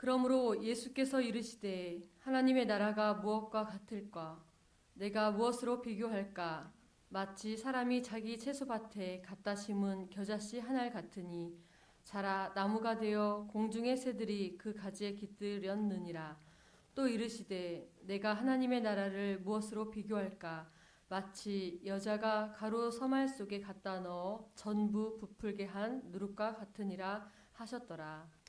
그러므로 예수께서 이르시되 하나님의 나라가 무엇과 같을까? 내가 무엇으로 비교할까? 마치 사람이 자기 채소밭에 갖다 심은 겨자씨 한알 같으니 자라 나무가 되어 공중의 새들이 그 가지에 깃들였느니라. 또 이르시되 내가 하나님의 나라를 무엇으로 비교할까? 마치 여자가 가루 서말 속에 갖다 넣어 전부 부풀게 한 누룩과 같으니라 하셨더라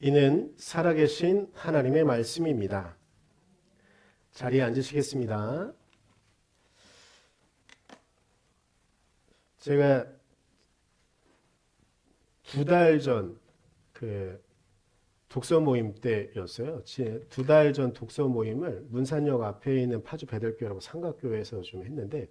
이는 살아계신 하나님의 말씀입니다. 자리에 앉으시겠습니다. 제가 두 달 전 그 독서 모임 때였어요. 두 달 전 독서 모임을 문산역 앞에 있는 파주 배들교라고 삼각교에서 좀 했는데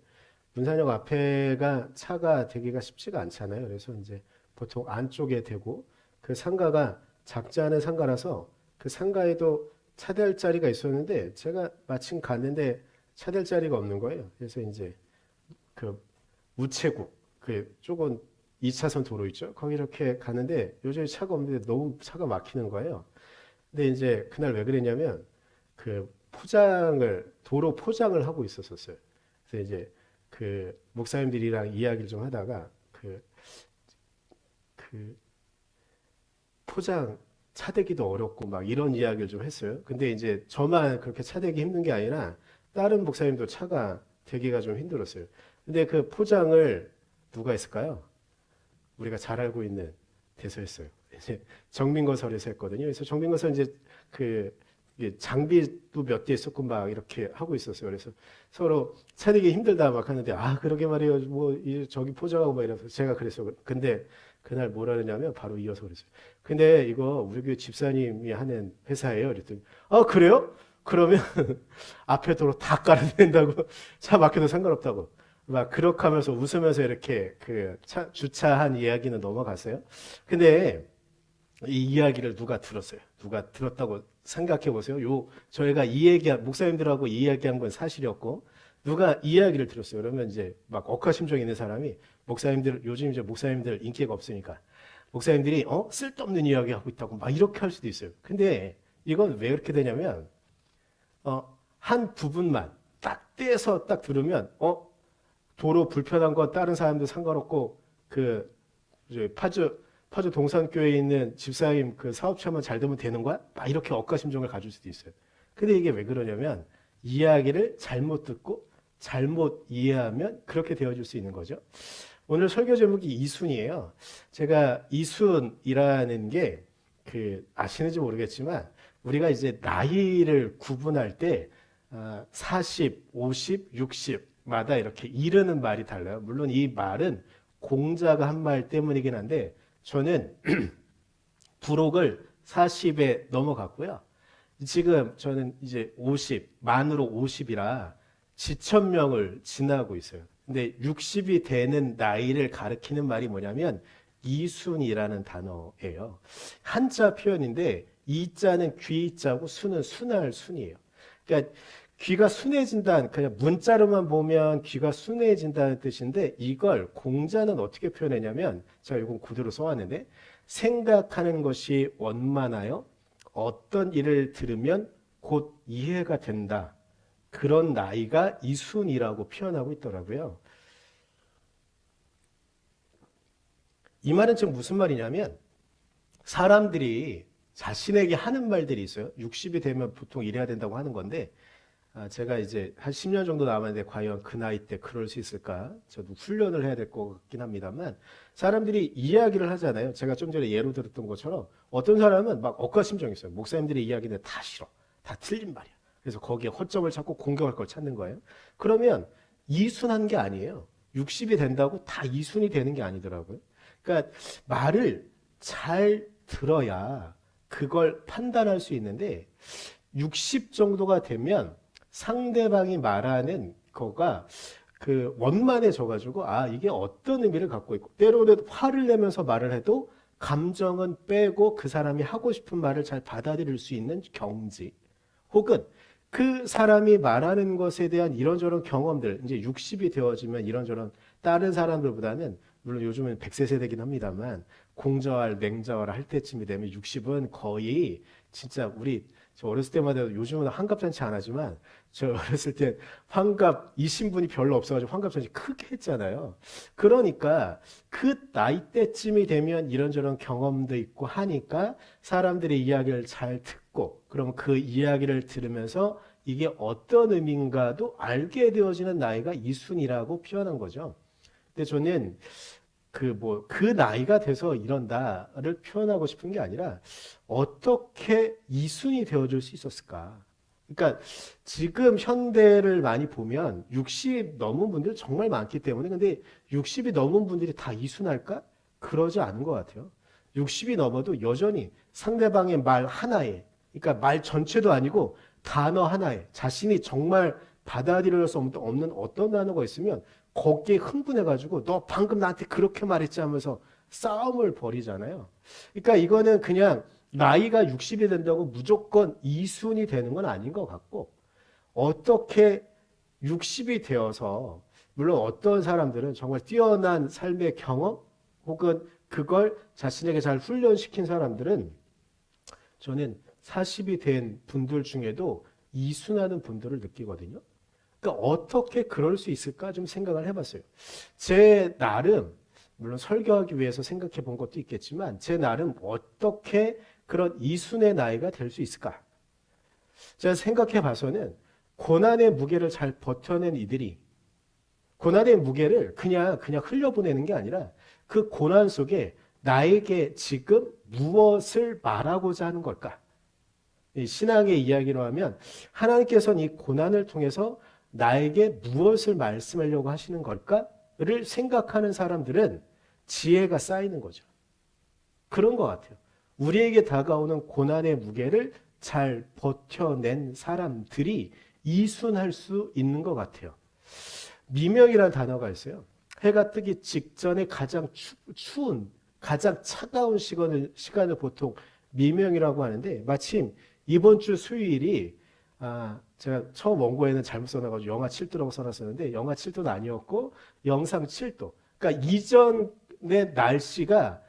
문산역 앞에가 차가 되기가 쉽지가 않잖아요. 그래서 이제 보통 안쪽에 대고 그 상가가 작지 않은 상가라서 그 상가에도 차댈 자리가 있었는데 제가 마침 갔는데 차댈 자리가 없는 거예요. 그래서 이제 그 우체국 그 조금 2차선 도로 있죠. 거기 이렇게 가는데 요즘에 차가 없는데 너무 차가 막히는 거예요. 근데 이제 그날 왜 그랬냐면 그 포장을 도로 포장을 하고 있었었어요. 그래서 이제 그 목사님들이랑 이야기를 좀 하다가 그 그 포장 차대기도 어렵고 막 이런 이야기를 좀 했어요. 근데 이제 저만 그렇게 차대기 힘든 게 아니라 다른 목사님도 차가 되기가 좀 힘들었어요. 근데 그 포장을 누가 했을까요? 우리가 잘 알고 있는 대서였어요. 이제 정민거설에서 했거든요. 그래서 정민거설 이제 그 장비도 몇 대 있었고 막 이렇게 하고 있었어요. 그래서 서로 차대기 힘들다 막 하는데 아 그러게 말이에요. 뭐이 저기 포장하고 막 이래서 제가 그랬어요. 근데 그날 뭐라 그러냐면 바로 이어서 그랬어요. 근데 이거 우리 교회 집사님이 하는 회사예요. 그랬더니 아 그래요? 그러면 앞에 도로 다 깔아야 된다고 차 막혀도 상관없다고 막 그렇게 하면서 웃으면서 이렇게 그 차, 주차한 이야기는 넘어갔어요. 근데 이 이야기를 누가 들었어요? 누가 들었다고 생각해 보세요. 요 저희가 이 얘기 목사님들하고 이 이야기한 건 사실이었고 누가 이 이야기를 들었어요. 그러면 이제 막 억하심정 있는 사람이 목사님들 요즘 이제 목사님들 인기가 없으니까 목사님들이 어 쓸데없는 이야기 하고 있다고 막 이렇게 할 수도 있어요. 근데 이건 왜 그렇게 되냐면 어 한 부분만 딱 떼서 딱 들으면 어 도로 불편한 거 다른 사람들 상관없고 그 파주 파주 동산교회에 있는 집사님 그 사업체만 잘 되면 되는 거야? 막 이렇게 억가심정을 가질 수도 있어요. 근데 이게 왜 그러냐면 이야기를 잘못 듣고 잘못 이해하면 그렇게 되어질 수 있는 거죠. 오늘 설교 제목이 이순이에요. 제가 이순이라는 게 그 아시는지 모르겠지만 우리가 이제 나이를 구분할 때 40, 50, 60마다 이렇게 이르는 말이 달라요. 물론 이 말은 공자가 한 말 때문이긴 한데 저는 부록을 40에 넘어갔고요. 지금 저는 이제 50, 만으로 50이라 지천명을 지나고 있어요. 근데 60이 되는 나이를 가리키는 말이 뭐냐면 이순이라는 단어예요. 한자 표현인데 이자는 귀자고 순은 순할 순이에요. 그러니까 귀가 순해진다는 그냥 문자로만 보면 귀가 순해진다는 뜻인데 이걸 공자는 어떻게 표현했냐면 제가 이건 그대로 써왔는데 생각하는 것이 원만하여 어떤 일을 들으면 곧 이해가 된다. 그런 나이가 이순이라고 표현하고 있더라고요. 이 말은 지금 무슨 말이냐면 사람들이 자신에게 하는 말들이 있어요. 60이 되면 보통 이래야 된다고 하는 건데 아, 제가 이제 한 10년 정도 남았는데 과연 그 나이 때 그럴 수 있을까? 저도 훈련을 해야 될 것 같긴 합니다만 사람들이 이야기를 하잖아요. 제가 좀 전에 예로 들었던 것처럼 어떤 사람은 막 억가심정이 있어요. 목사님들의 이야기는 다 싫어. 다 틀린 말이야. 그래서 거기에 허점을 찾고 공격할 걸 찾는 거예요. 그러면 이순한 게 아니에요. 60이 된다고 다 이순이 되는 게 아니더라고요. 그러니까 말을 잘 들어야 그걸 판단할 수 있는데 60 정도가 되면 상대방이 말하는 거가 그 원만해져 가지고 아 이게 어떤 의미를 갖고 있고 때로는 화를 내면서 말을 해도 감정은 빼고 그 사람이 하고 싶은 말을 잘 받아들일 수 있는 경지 혹은 그 사람이 말하는 것에 대한 이런저런 경험들 이제 60이 되어지면 이런저런 다른 사람들보다는 물론 요즘은 100세 세대긴 합니다만 공저할 맹저할 할 때쯤이 되면 60은 거의 진짜 우리 저 어렸을 때마다 요즘은 환갑잔치 안 하지만 저 어렸을 때 환갑 이 신분이 별로 없어가지고 환갑잔치 크게 했잖아요. 그러니까 그 나이 때쯤이 되면 이런저런 경험도 있고 하니까 사람들의 이야기를 잘 듣고 그럼 그 이야기를 들으면서 이게 어떤 의미인가도 알게 되어지는 나이가 이순이라고 표현한 거죠. 근데 저는 그 뭐 그 나이가 돼서 이런다를 표현하고 싶은 게 아니라 어떻게 이순이 되어줄 수 있었을까? 그러니까 지금 현대를 많이 보면 60 넘은 분들 정말 많기 때문에 근데 60이 넘은 분들이 다 이순할까? 그러지 않은 것 같아요. 60이 넘어도 여전히 상대방의 말 하나에 그러니까 말 전체도 아니고 단어 하나에 자신이 정말 받아들일 수 없는 어떤 단어가 있으면 거기에 흥분해가지고 너 방금 나한테 그렇게 말했지 하면서 싸움을 벌이잖아요. 그러니까 이거는 그냥 나이가 60이 된다고 무조건 이순이 되는 건 아닌 것 같고 어떻게 60이 되어서 물론 어떤 사람들은 정말 뛰어난 삶의 경험 혹은 그걸 자신에게 잘 훈련시킨 사람들은 저는 40이 된 분들 중에도 이순하는 분들을 느끼거든요. 그러니까 어떻게 그럴 수 있을까 좀 생각을 해봤어요. 제 나름 물론 설교하기 위해서 생각해 본 것도 있겠지만 제 나름 어떻게 그런 이순의 나이가 될 수 있을까? 제가 생각해 봐서는 고난의 무게를 잘 버텨낸 이들이 고난의 무게를 그냥 그냥 흘려보내는 게 아니라 그 고난 속에 나에게 지금 무엇을 말하고자 하는 걸까? 이 신앙의 이야기로 하면 하나님께서는 이 고난을 통해서 나에게 무엇을 말씀하려고 하시는 걸까를 생각하는 사람들은 지혜가 쌓이는 거죠. 그런 것 같아요. 우리에게 다가오는 고난의 무게를 잘 버텨낸 사람들이 이순할 수 있는 것 같아요. 미명이라는 단어가 있어요. 해가 뜨기 직전에 가장 추, 추운, 가장 차가운 시간을, 시간을 보통 미명이라고 하는데 마침 이번 주 수요일이 아, 제가 처음 원고에는 잘못 써놔가지고 영하 7도라고 써놨었는데 영하 7도는 아니었고 영상 7도. 그러니까 이전의 날씨가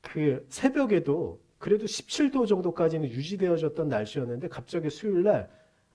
그 새벽에도 그래도 17도 정도까지는 유지되어졌던 날씨였는데 갑자기 수요일 날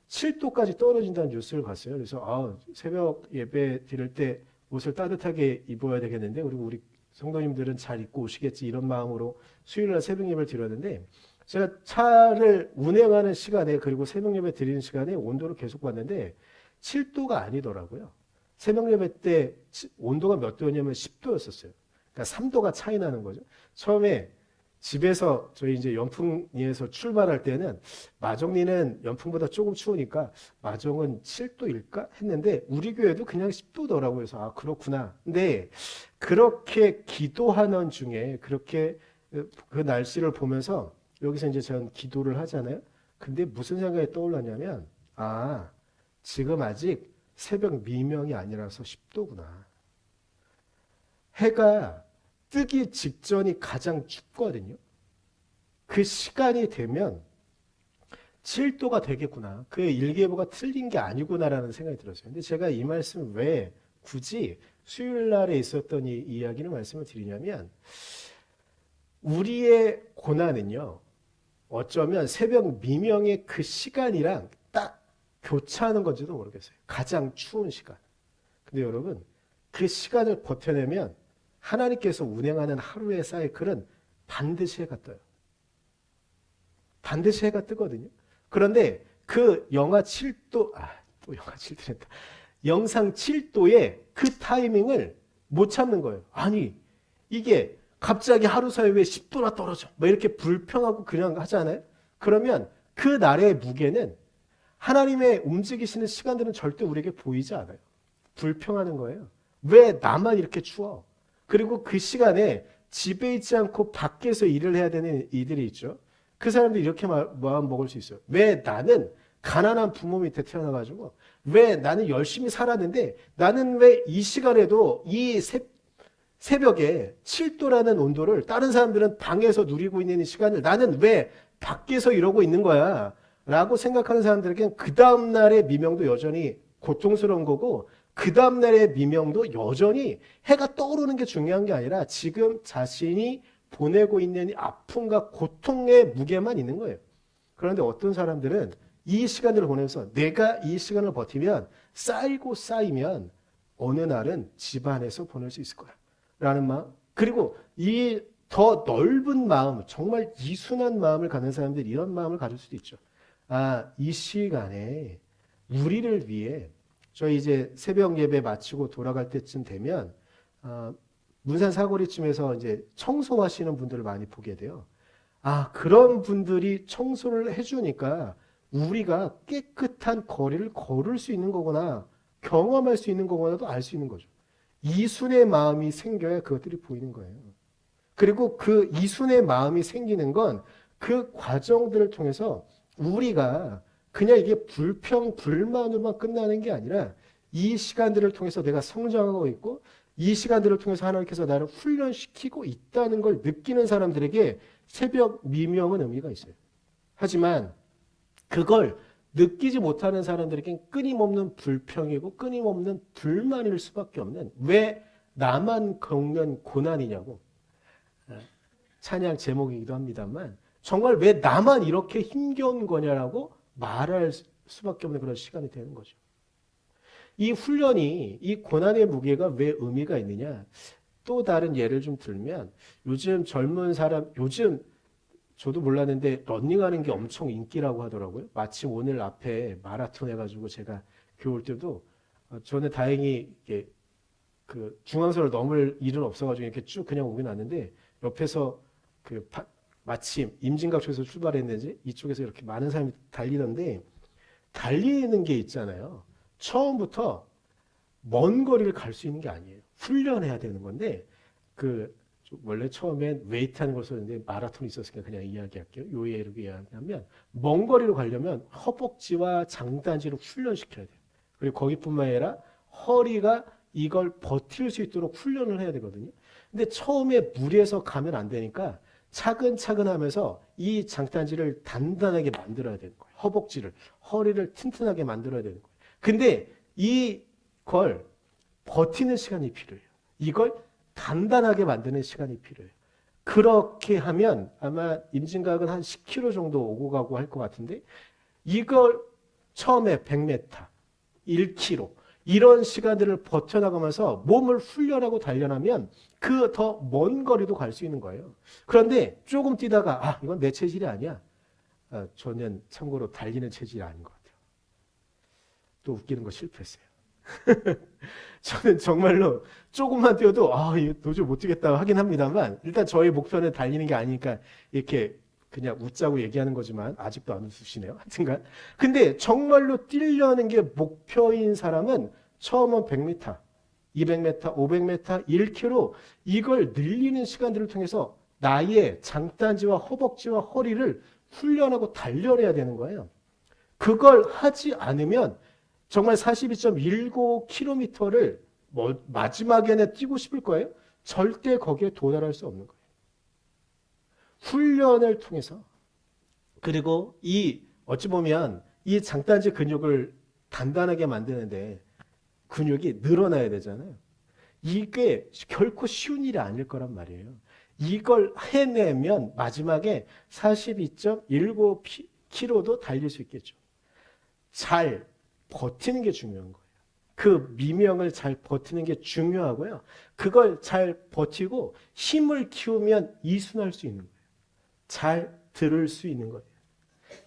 7도까지 떨어진다는 뉴스를 봤어요. 그래서 아, 새벽 예배 드릴 때 옷을 따뜻하게 입어야 되겠는데 그리고 우리 성도님들은 잘 입고 오시겠지 이런 마음으로 수요일 날 새벽 예배를 드렸는데 제가 차를 운행하는 시간에 그리고 새벽 예배 드리는 시간에 온도를 계속 봤는데 7도가 아니더라고요. 새벽 예배 때 치- 온도가 몇 도였냐면 10도였었어요. 그러니까 3도가 차이 나는 거죠. 처음에 집에서 저희 이제 연풍리에서 출발할 때는 마정리는 연풍보다 조금 추우니까 마정은 7도일까 했는데 우리 교회도 그냥 10도더라고요. 그래서 아 그렇구나. 근데 그렇게 기도하는 중에 그렇게 그 날씨를 보면서 여기서 이제 전 기도를 하잖아요. 근데 무슨 생각이 떠올랐냐면 아 지금 아직 새벽 미명이 아니라서 10도구나. 해가 뜨기 직전이 가장 춥거든요. 그 시간이 되면 7도가 되겠구나. 그 일기예보가 틀린 게 아니구나라는 생각이 들었어요. 근데 제가 이 말씀을 왜 굳이 수요일 날에 있었던 이 이야기를 말씀을 드리냐면 우리의 고난은요. 어쩌면 새벽 미명의 그 시간이랑 딱 교차하는 건지도 모르겠어요. 가장 추운 시간. 근데 여러분, 그 시간을 버텨내면 하나님께서 운행하는 하루의 사이클은 반드시 해가 떠요. 반드시 해가 뜨거든요. 그런데 그 영하 7도, 아, 또 영하 7도랬다. 영상 7도의 그 타이밍을 못 참는 거예요. 아니, 이게 갑자기 하루 사이에 왜 10도나 떨어져? 뭐 이렇게 불평하고 그냥 하잖아요? 그러면 그 날의 무게는 하나님의 움직이시는 시간들은 절대 우리에게 보이지 않아요. 불평하는 거예요. 왜 나만 이렇게 추워? 그리고 그 시간에 집에 있지 않고 밖에서 일을 해야 되는 이들이 있죠. 그 사람들이 이렇게 마- 마음 먹을 수 있어요. 왜 나는 가난한 부모 밑에 태어나가지고 왜 나는 열심히 살았는데 나는 왜 이 시간에도 이 새, 새벽에 7도라는 온도를 다른 사람들은 방에서 누리고 있는 이 시간을 나는 왜 밖에서 이러고 있는 거야? 라고 생각하는 사람들에게는 그 다음날의 미명도 여전히 고통스러운 거고 그 다음날의 미명도 여전히 해가 떠오르는 게 중요한 게 아니라 지금 자신이 보내고 있는 이 아픔과 고통의 무게만 있는 거예요. 그런데 어떤 사람들은 이 시간을 보내면서 내가 이 시간을 버티면 쌓이고 쌓이면 어느 날은 집안에서 보낼 수 있을 거야. 라는 마음. 그리고 이 더 넓은 마음, 정말 이순한 마음을 갖는 사람들이 이런 마음을 가질 수도 있죠. 아, 이 시간에 우리를 위해 저희 이제 새벽 예배 마치고 돌아갈 때쯤 되면 아, 문산 사거리쯤에서 이제 청소하시는 분들을 많이 보게 돼요. 아, 그런 분들이 청소를 해주니까 우리가 깨끗한 거리를 걸을 수 있는 거구나, 경험할 수 있는 거구나도 알 수 있는 거죠. 이순의 마음이 생겨야 그것들이 보이는 거예요. 그리고 그 이순의 마음이 생기는 건 그 과정들을 통해서 우리가 그냥 이게 불평, 불만으로만 끝나는 게 아니라 이 시간들을 통해서 내가 성장하고 있고 이 시간들을 통해서 하나님께서 나를 훈련시키고 있다는 걸 느끼는 사람들에게 새벽 미명은 의미가 있어요. 하지만 그걸 느끼지 못하는 사람들에겐 끊임없는 불평이고 끊임없는 불만일 수밖에 없는 왜 나만 겪는 고난이냐고 아, 찬양 제목이기도 합니다만 정말 왜 나만 이렇게 힘겨운 거냐라고 말할 수밖에 없는 그런 시간이 되는 거죠. 이 훈련이 이 고난의 무게가 왜 의미가 있느냐? 또 다른 예를 좀 들면 요즘 젊은 사람 요즘 저도 몰랐는데 런닝하는 게 엄청 인기라고 하더라고요. 마침 오늘 앞에 마라톤 해가지고 제가 교올 때도 어, 저는 다행히 이게 그 중앙선을 넘을 일은 없어가지고 이렇게 쭉 그냥 오긴 왔는데 옆에서 그 파- 마침 임진각 쪽에서 출발했는지 이쪽에서 이렇게 많은 사람이 달리던데 달리는 게 있잖아요. 처음부터 먼 거리를 갈 수 있는 게 아니에요. 훈련해야 되는 건데 그 원래 처음엔 웨이트 하는 걸 썼는데 마라톤이 있었으니까 그냥 이야기할게요. 요 예로 이야기하면 먼 거리로 가려면 허벅지와 장단지를 훈련시켜야 돼요. 그리고 거기뿐만 아니라 허리가 이걸 버틸 수 있도록 훈련을 해야 되거든요. 근데 처음에 무리해서 가면 안 되니까 차근차근 하면서 이 장단지를 단단하게 만들어야 되는 거예요. 허벅지를, 허리를 튼튼하게 만들어야 되는 거예요. 근데 이걸 버티는 시간이 필요해요. 이걸 단단하게 만드는 시간이 필요해요. 그렇게 하면 아마 임진각은 한 10km 정도 오고 가고 할 것 같은데 이걸 처음에 100m, 1km 이런 시간들을 버텨나가면서 몸을 훈련하고 단련하면 그 더 먼 거리도 갈 수 있는 거예요. 그런데 조금 뛰다가 아 이건 내 체질이 아니야. 아, 저는 참고로 달리는 체질이 아닌 것 같아요. 또 웃기는 거 실패했어요. 저는 정말로 조금만 뛰어도 아 도저히 못 뛰겠다 하긴 합니다만 일단 저희 목표는 달리는 게 아니니까 이렇게 그냥 웃자고 얘기하는 거지만 아직도 안 웃으시네요. 하여튼간 근데 정말로 뛰려는 게 목표인 사람은 처음은 100m, 200m, 500m, 1km 이걸 늘리는 시간들을 통해서 나의 장단지와 허벅지와 허리를 훈련하고 단련해야 되는 거예요. 그걸 하지 않으면 정말 42.19km를 뭐 마지막에는 뛰고 싶을 거예요. 절대 거기에 도달할 수 없는 거예요. 훈련을 통해서 그리고 이 어찌 보면 이 장단지 근육을 단단하게 만드는데 근육이 늘어나야 되잖아요. 이게 결코 쉬운 일이 아닐 거란 말이에요. 이걸 해내면 마지막에 42.19km도 달릴 수 있겠죠. 잘 버티는 게 중요한 거예요. 그 미명을 잘 버티는 게 중요하고요. 그걸 잘 버티고 힘을 키우면 이순할 수 있는 거예요. 잘 들을 수 있는 거예요.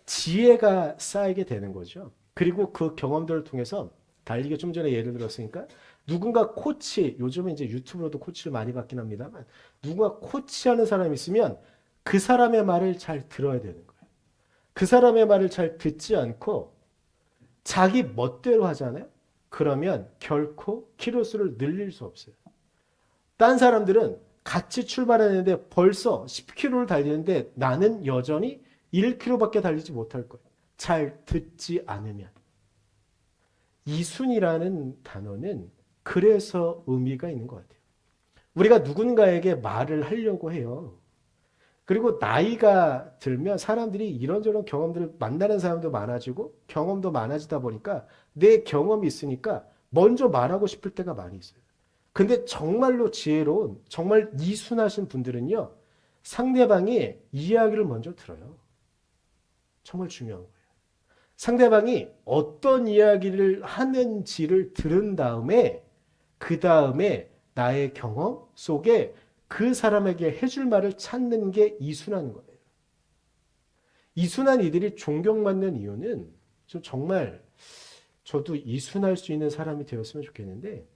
지혜가 쌓이게 되는 거죠. 그리고 그 경험들을 통해서 달리기 좀 전에 예를 들었으니까 누군가 코치, 요즘은 이제 유튜브로도 코치를 많이 받긴 합니다만 누군가 코치하는 사람이 있으면 그 사람의 말을 잘 들어야 되는 거예요. 그 사람의 말을 잘 듣지 않고 자기 멋대로 하잖아요. 그러면 결코 키로수를 늘릴 수 없어요. 딴 사람들은 같이 출발했는데 벌써 10km를 달리는데 나는 여전히 1km밖에 달리지 못할 거예요. 잘 듣지 않으면. 이순이라는 단어는 그래서 의미가 있는 것 같아요. 우리가 누군가에게 말을 하려고 해요. 그리고 나이가 들면 사람들이 이런저런 경험들을 만나는 사람도 많아지고 경험도 많아지다 보니까 내 경험이 있으니까 먼저 말하고 싶을 때가 많이 있어요. 근데 정말로 지혜로운, 정말 이순하신 분들은요, 상대방의 이야기를 먼저 들어요. 정말 중요한 거예요. 상대방이 어떤 이야기를 하는지를 들은 다음에, 그 다음에 나의 경험 속에 그 사람에게 해줄 말을 찾는 게 이순한 거예요. 이순한 이들이 존경받는 이유는 저 정말 저도 이순할 수 있는 사람이 되었으면 좋겠는데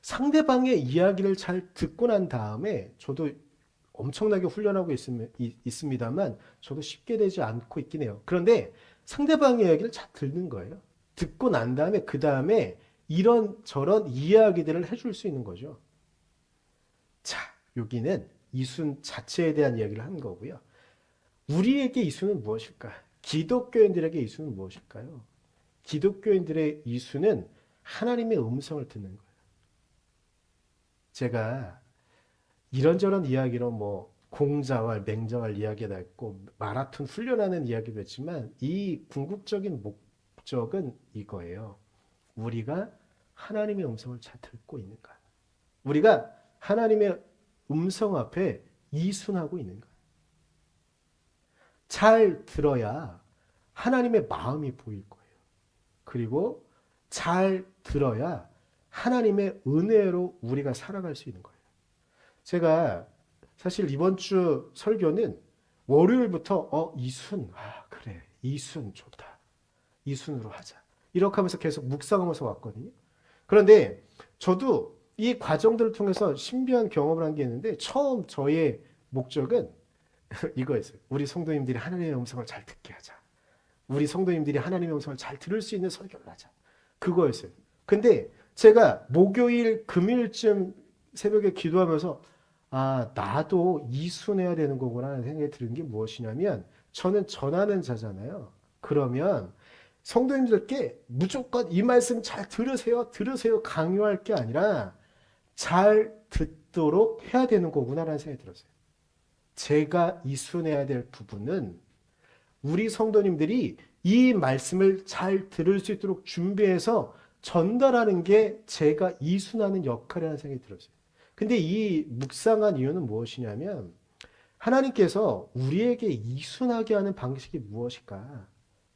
상대방의 이야기를 잘 듣고 난 다음에 저도 엄청나게 훈련하고 있음, 이- 있습니다만 저도 쉽게 되지 않고 있긴 해요. 그런데 상대방의 이야기를 잘 듣는 거예요. 듣고 난 다음에 그 다음에 이런 저런 이야기들을 해줄 수 있는 거죠. 자, 여기는 이순 자체에 대한 이야기를 한 거고요. 우리에게 이수는 무엇일까? 기독교인들에게 이수는 무엇일까요? 기독교인들의 이수는 하나님의 음성을 듣는 거예요. 제가 이런저런 이야기로 뭐 공자왈, 맹자왈 이야기가 있고 마라톤 훈련하는 이야기도 했지만 이 궁극적인 목적은 이거예요. 우리가 하나님의 음성을 잘 듣고 있는가? 우리가 하나님의 음성 앞에 이순하고 있는가? 잘 들어야 하나님의 마음이 보일 거예요. 그리고 잘 들어야 하나님의 은혜로 우리가 살아갈 수 있는 거예요. 제가 사실 이번 주 설교는 월요일부터 어 이순 아 그래 이순 좋다 이순으로 하자 이렇게 하면서 계속 묵상하면서 왔거든요. 그런데 저도 이 과정들을 통해서 신비한 경험을 한 게 있는데 처음 저의 목적은 이거였어요. 우리 성도님들이 하나님의 음성을 잘 듣게 하자. 우리 성도님들이 하나님의 음성을 잘 들을 수 있는 설교를 하자. 그거였어요. 근데 제가 목요일, 금요일쯤 새벽에 기도하면서 아, 나도 이순해야 되는 거구나 하는 생각이 드는 게 무엇이냐면 저는 전하는 자잖아요. 그러면 성도님들께 무조건 이 말씀 잘 들으세요, 들으세요 강요할 게 아니라 잘 듣도록 해야 되는 거구나라는 생각이 들었어요. 제가 이순해야 될 부분은 우리 성도님들이 이 말씀을 잘 들을 수 있도록 준비해서 전달하는 게 제가 이순하는 역할이라는 생각이 들었어요. 근데 이 묵상한 이유는 무엇이냐면 하나님께서 우리에게 이순하게 하는 방식이 무엇일까?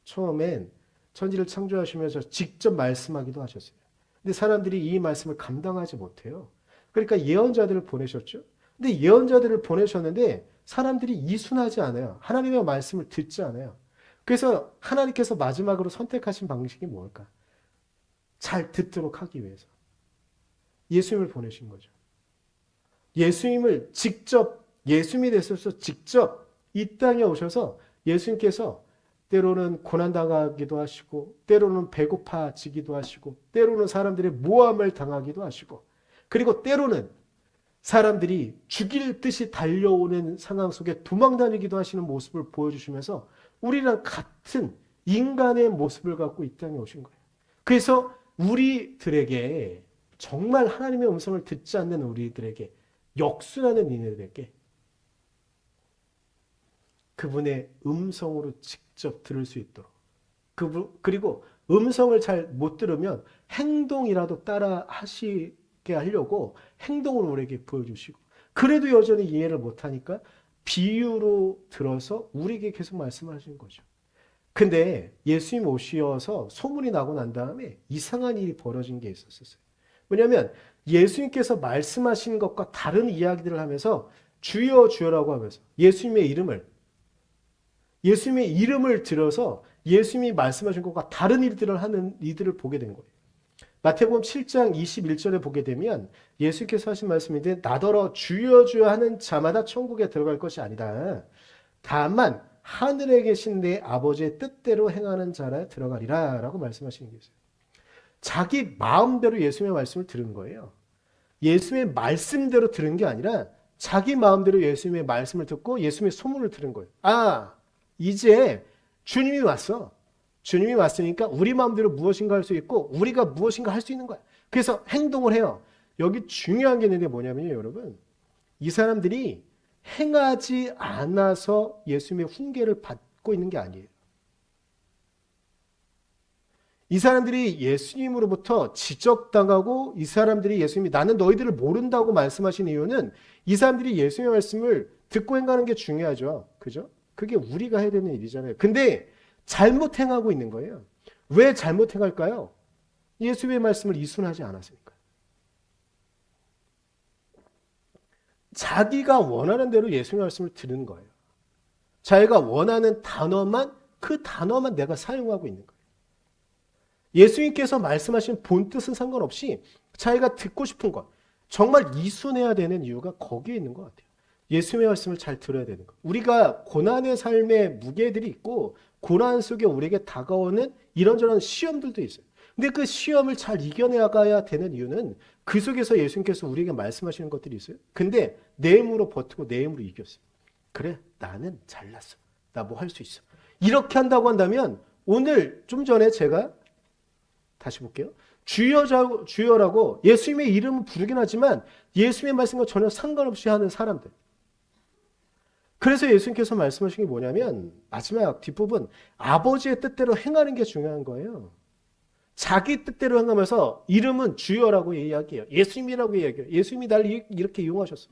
처음엔 천지를 창조하시면서 직접 말씀하기도 하셨어요. 근데 사람들이 이 말씀을 감당하지 못해요. 그러니까 예언자들을 보내셨죠. 근데 예언자들을 보내셨는데 사람들이 이순하지 않아요. 하나님의 말씀을 듣지 않아요. 그래서 하나님께서 마지막으로 선택하신 방식이 뭘까? 잘 듣도록 하기 위해서. 예수님을 보내신 거죠. 예수님을 직접, 예수님이 되셔서 직접 이 땅에 오셔서 예수님께서 때로는 고난당하기도 하시고, 때로는 배고파지기도 하시고, 때로는 사람들의 모함을 당하기도 하시고, 그리고 때로는 사람들이 죽일 듯이 달려오는 상황 속에 도망 다니기도 하시는 모습을 보여주시면서 우리랑 같은 인간의 모습을 갖고 이 땅에 오신 거예요. 그래서 우리들에게 정말 하나님의 음성을 듣지 않는 우리들에게 역순하는 이들에게 그분의 음성으로 직 접 들을 수 있도록 그분 그리고 음성을 잘 못 들으면 행동이라도 따라 하시게 하려고 행동을 우리에게 보여주시고 그래도 여전히 이해를 못하니까 비유로 들어서 우리에게 계속 말씀하시는 거죠. 근데 예수님 오시어서 소문이 나고 난 다음에 이상한 일이 벌어진 게 있었어요. 왜냐하면 예수님께서 말씀하신 것과 다른 이야기들을 하면서 주여 주여라고 하면서 예수님의 이름을 예수님의 이름을 들어서 예수님이 말씀하신 것과 다른 일들을 하는 이들을 보게 된 거예요. 마태복음 7장 21절에 보게 되면 예수께서 하신 말씀인데 나더러 주여 주여 하는 자마다 천국에 들어갈 것이 아니다. 다만 하늘에 계신 내 아버지의 뜻대로 행하는 자라 들어가리라 라고 말씀하시는 게 있어요. 자기 마음대로 예수님의 말씀을 들은 거예요. 예수님의 말씀대로 들은 게 아니라 자기 마음대로 예수님의 말씀을 듣고 예수님의 소문을 들은 거예요. 아, 이제 주님이 왔어. 주님이 왔으니까 우리 마음대로 무엇인가 할 수 있고 우리가 무엇인가 할 수 있는 거야. 그래서 행동을 해요. 여기 중요한 게 있는데 뭐냐면요, 여러분. 이 사람들이 행하지 않아서 예수님의 훈계를 받고 있는 게 아니에요. 이 사람들이 예수님으로부터 지적당하고 이 사람들이 예수님이 나는 너희들을 모른다고 말씀하신 이유는 이 사람들이 예수님의 말씀을 듣고 행하는 게 중요하죠. 그죠? 그게 우리가 해야 되는 일이잖아요. 근데 잘못 행하고 있는 거예요. 왜 잘못 행할까요? 예수님의 말씀을 이순하지 않았으니까. 자기가 원하는 대로 예수님의 말씀을 들은 거예요. 자기가 원하는 단어만 그 단어만 내가 사용하고 있는 거예요. 예수님께서 말씀하신 본 뜻은 상관없이 자기가 듣고 싶은 것 정말 이순해야 되는 이유가 거기에 있는 것 같아요. 예수님의 말씀을 잘 들어야 되는 것. 우리가 고난의 삶의 무게들이 있고 고난 속에 우리에게 다가오는 이런저런 시험들도 있어요. 근데 그 시험을 잘 이겨내가야 되는 이유는 그 속에서 예수님께서 우리에게 말씀하시는 것들이 있어요. 근데 내 힘으로 버티고 내 힘으로 이겼어요. 그래, 나는 잘났어. 나 뭐 할 수 있어. 이렇게 한다고 한다면 오늘 좀 전에 제가 다시 볼게요. 주여자, 주여라고 예수님의 이름을 부르긴 하지만 예수님의 말씀과 전혀 상관없이 하는 사람들. 그래서 예수님께서 말씀하신 게 뭐냐면 마지막 뒷부분 아버지의 뜻대로 행하는 게 중요한 거예요. 자기 뜻대로 행하면서 이름은 주여라고 이야기해요. 예수님이라고 이야기해요. 예수님이 날 이- 이렇게 이용하셨어.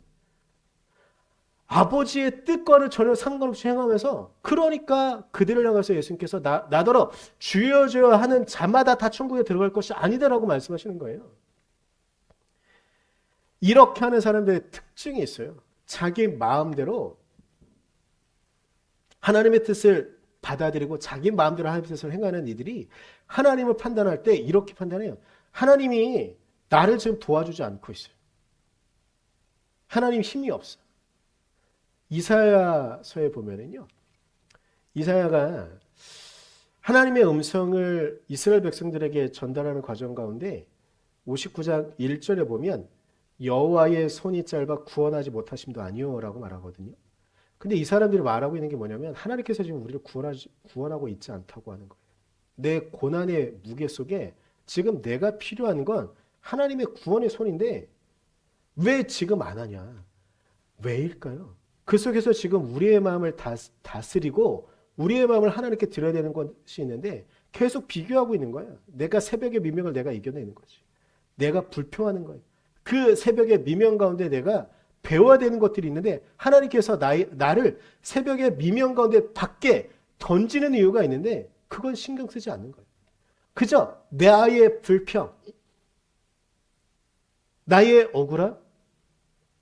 아버지의 뜻과는 전혀 상관없이 행하면서 그러니까 그들을 향해서 예수님께서 나, 나더러 주여 주여 하는 자마다 다 천국에 들어갈 것이 아니다라고 말씀하시는 거예요. 이렇게 하는 사람들의 특징이 있어요. 자기 마음대로 하나님의 뜻을 받아들이고 자기 마음대로 하나님의 뜻을 행하는 이들이 하나님을 판단할 때 이렇게 판단해요. 하나님이 나를 지금 도와주지 않고 있어요. 하나님 힘이 없어. 이사야서에 보면은요. 이사야가 하나님의 음성을 이스라엘 백성들에게 전달하는 과정 가운데 59장 1절에 보면 여호와의 손이 짧아 구원하지 못하심도 아니요라고 말하거든요. 근데 이 사람들이 말하고 있는 게 뭐냐면 하나님께서 지금 우리를 구원하지, 구원하고 있지 않다고 하는 거예요. 내 고난의 무게 속에 지금 내가 필요한 건 하나님의 구원의 손인데 왜 지금 안 하냐? 왜일까요? 그 속에서 지금 우리의 마음을 다스, 다스리고 우리의 마음을 하나님께 드려야 되는 것이 있는데 계속 비교하고 있는 거야. 내가 새벽의 미명을 내가 이겨내는 거지. 내가 불평하는 거예요. 그 새벽의 미명 가운데 내가 배워야 되는 것들이 있는데 하나님께서 나의, 나를 새벽의 미명 가운데 밖에 던지는 이유가 있는데 그건 신경 쓰지 않는 거예요. 그저 나의 불평, 나의 억울함,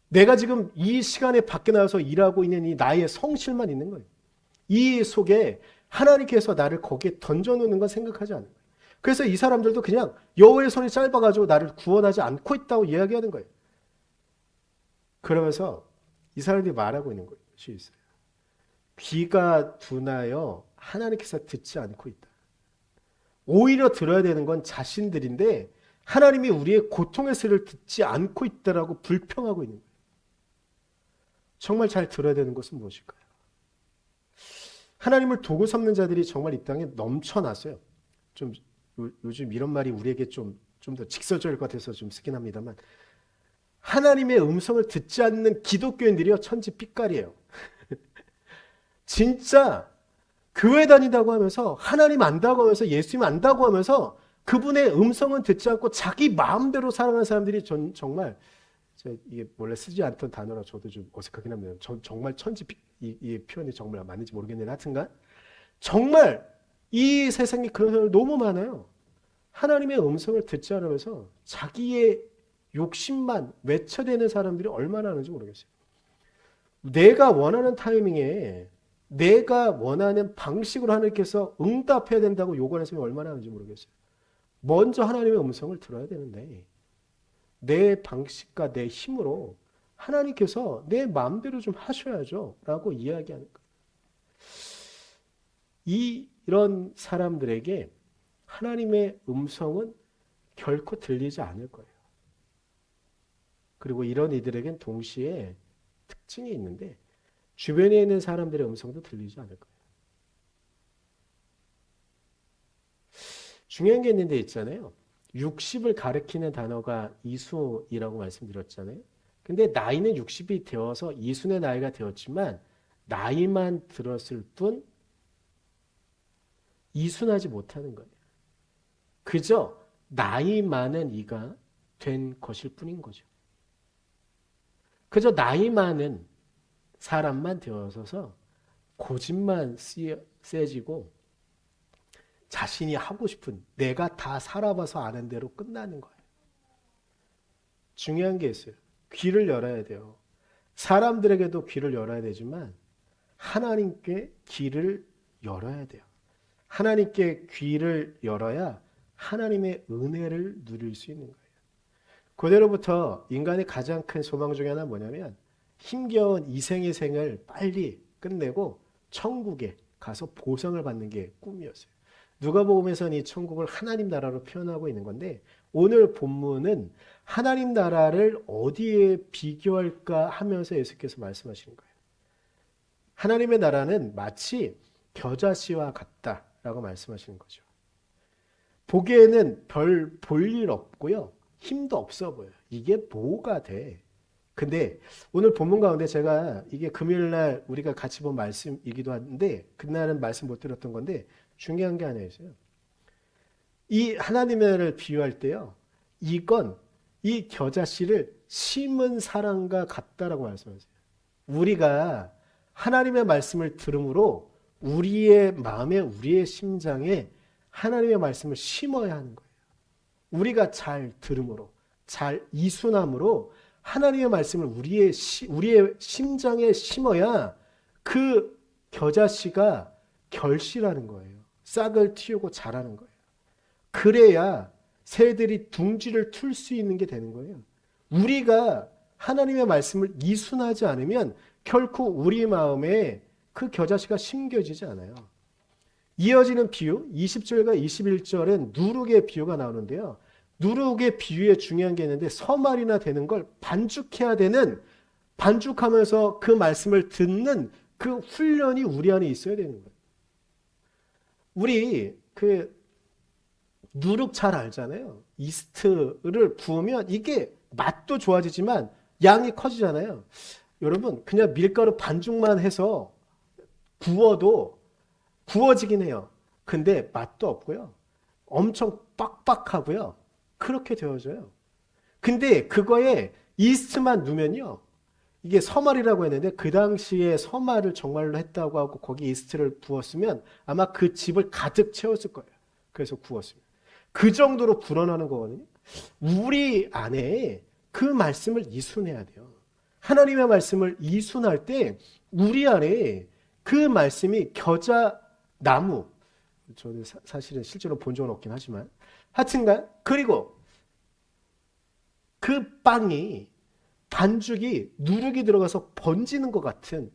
내가 지금 이 시간에 밖에 나와서 일하고 있는 이 나의 성실만 있는 거예요. 이 속에 하나님께서 나를 거기에 던져놓는 건 생각하지 거예요. 그래서 이 사람들도 그냥 여호와의 손이 짧아가지고 나를 구원하지 않고 있다고 이야기하는 거예요. 그러면서 이 사람들이 말하고 있는 것이 있어요. 귀가 둔하여 하나님께서 듣지 않고 있다. 오히려 들어야 되는 건 자신들인데 하나님이 우리의 고통의 소리를 듣지 않고 있다라고 불평하고 있는 거예요. 정말 잘 들어야 되는 것은 무엇일까요? 하나님을 도구 삼는 자들이 정말 이 땅에 넘쳐났어요. 좀 요, 요즘 이런 말이 우리에게 좀 좀 더 직설적일 것 같아서 좀 쓰긴 합니다만 하나님의 음성을 듣지 않는 기독교인들이요 천지 삐까리예요. 진짜 교회 다닌다고 하면서 하나님 안다고 하면서 예수님 안다고 하면서 그분의 음성은 듣지 않고 자기 마음대로 살아가는 사람들이 전, 정말 저 이게 원래 쓰지 않던 단어라 저도 좀 어색하긴 합니다. 전 정말 천지 삐- 이, 이 표현이 정말 맞는지 모르겠는데 하여튼간 정말 이 세상에 그런 사람들 너무 많아요. 하나님의 음성을 듣지 않으면서 자기의 욕심만 외쳐대는 사람들이 얼마나 하는지 모르겠어요. 내가 원하는 타이밍에 내가 원하는 방식으로 하나님께서 응답해야 된다고 요구하는 사람이 얼마나 하는지 모르겠어요. 먼저 하나님의 음성을 들어야 되는데 내 방식과 내 힘으로 하나님께서 내 마음대로 좀 하셔야죠. 라고 이야기하는 거예요. 이, 이런 사람들에게 하나님의 음성은 결코 들리지 않을 거예요. 그리고 이런 이들에겐 동시에 특징이 있는데 주변에 있는 사람들의 음성도 들리지 않을 거예요. 중요한 게 있는데 있잖아요. 60을 가리키는 단어가 이수이라고 말씀드렸잖아요. 근데 나이는 60이 되어서 이순의 나이가 되었지만 나이만 들었을 뿐 이순하지 못하는 거예요. 그저 나이 많은 이가 된 것일 뿐인 거죠. 그저 나이 많은 사람만 되어서서 고집만 세지고 자신이 하고 싶은 내가 다 살아봐서 아는 대로 끝나는 거예요. 중요한 게 있어요. 귀를 열어야 돼요. 사람들에게도 귀를 열어야 되지만 하나님께 귀를 열어야 돼요. 하나님께 귀를 열어야 하나님의 은혜를 누릴 수 있는 거예요. 그대로부터 인간의 가장 큰 소망 중에 하나는 뭐냐면 힘겨운 이생의 생을 빨리 끝내고 천국에 가서 보상을 받는 게 꿈이었어요. 누가복음에서는 이 천국을 하나님 나라로 표현하고 있는 건데 오늘 본문은 하나님 나라를 어디에 비교할까 하면서 예수께서 말씀하시는 거예요. 하나님의 나라는 마치 겨자씨와 같다라고 말씀하시는 거죠. 보기에는 별 볼 일 없고요. 힘도 없어 보여요. 이게 뭐가 돼? 근데 오늘 본문 가운데 제가 이게 금요일 날 우리가 같이 본 말씀이기도 한데 그날은 말씀 못 드렸던 건데 중요한 게 하나 있어요. 이 나라를 비유할 때요. 이건 이 겨자씨를 심은 사람과 같다라고 말씀하세요. 우리가 하나님의 말씀을 들음으로 우리의 마음에 우리의 심장에 하나님의 말씀을 심어야 하는 거예요. 우리가 잘 들음으로 잘 이순함으로 하나님의 말씀을 우리의 시, 우리의 심장에 심어야 그 겨자씨가 결실하는 거예요. 싹을 틔우고 자라는 거예요. 그래야 새들이 둥지를 틀 수 있는 게 되는 거예요. 우리가 하나님의 말씀을 이순하지 않으면 결코 우리 마음에 그 겨자씨가 심겨지지 않아요. 이어지는 비유 20절과 21절은 누룩의 비유가 나오는데요. 누룩의 비유에 중요한 게 있는데 서말이나 되는 걸 반죽해야 되는 반죽하면서 그 말씀을 듣는 그 훈련이 우리 안에 있어야 되는 거예요. 우리 그 누룩 잘 알잖아요. 이스트를 부으면 이게 맛도 좋아지지만 양이 커지잖아요. 여러분 그냥 밀가루 반죽만 해서 구워도 구워지긴 해요. 근데 맛도 없고요. 엄청 빡빡하고요. 그렇게 되어져요. 근데 그거에 이스트만 넣으면요. 이게 서말이라고 했는데 그 당시에 서말을 정말로 했다고 하고 거기 이스트를 부었으면 아마 그 집을 가득 채웠을 거예요. 그래서 구웠으면. 그 정도로 불어나는 거거든요. 우리 안에 그 말씀을 이순해야 돼요. 하나님의 말씀을 이순할 때 우리 안에 그 말씀이 겨자 나무 저는 사, 사실은 실제로 본 적은 없긴 하지만 하여튼간 그리고 그 빵이 반죽이 누룩이 들어가서 번지는 것 같은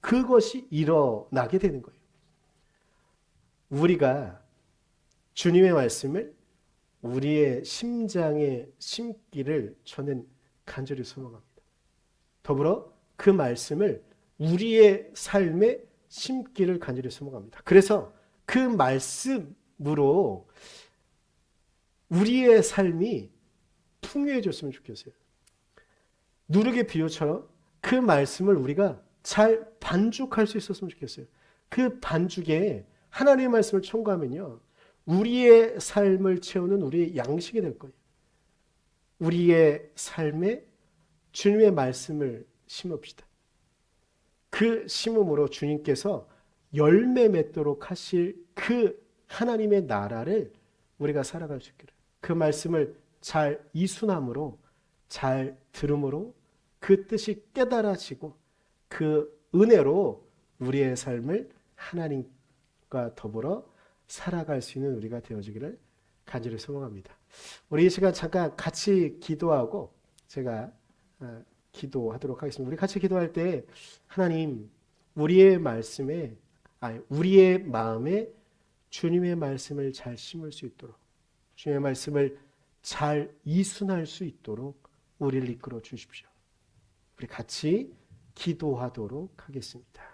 그것이 일어나게 되는 거예요. 우리가 주님의 말씀을 우리의 심장에 심기를 저는 간절히 소망합니다. 더불어 그 말씀을 우리의 삶에 심기를 간절히 소망합니다. 그래서 그 말씀으로 우리의 삶이 풍요해졌으면 좋겠어요. 누룩의 비유처럼 그 말씀을 우리가 잘 반죽할 수 있었으면 좋겠어요. 그 반죽에 하나님의 말씀을 첨가하면요. 우리의 삶을 채우는 우리의 양식이 될 거예요. 우리의 삶에 주님의 말씀을 심읍시다. 그 심음으로 주님께서 열매 맺도록 하실 그 하나님의 나라를 우리가 살아갈 수 있기를. 그 말씀을 잘 이순함으로 잘 들음으로 그 뜻이 깨달아지고 그 은혜로 우리의 삶을 하나님과 더불어 살아갈 수 있는 우리가 되어지기를 간절히 소망합니다. 우리 이 시간 잠깐 같이 기도하고 제가 아, 기도하도록 하겠습니다. 우리 같이 기도할 때 하나님 우리의 말씀에 아니 우리의 마음에 주님의 말씀을 잘 심을 수 있도록 주님의 말씀을 잘 이순할 수 있도록 우리를 이끌어 주십시오. 우리 같이 기도하도록 하겠습니다.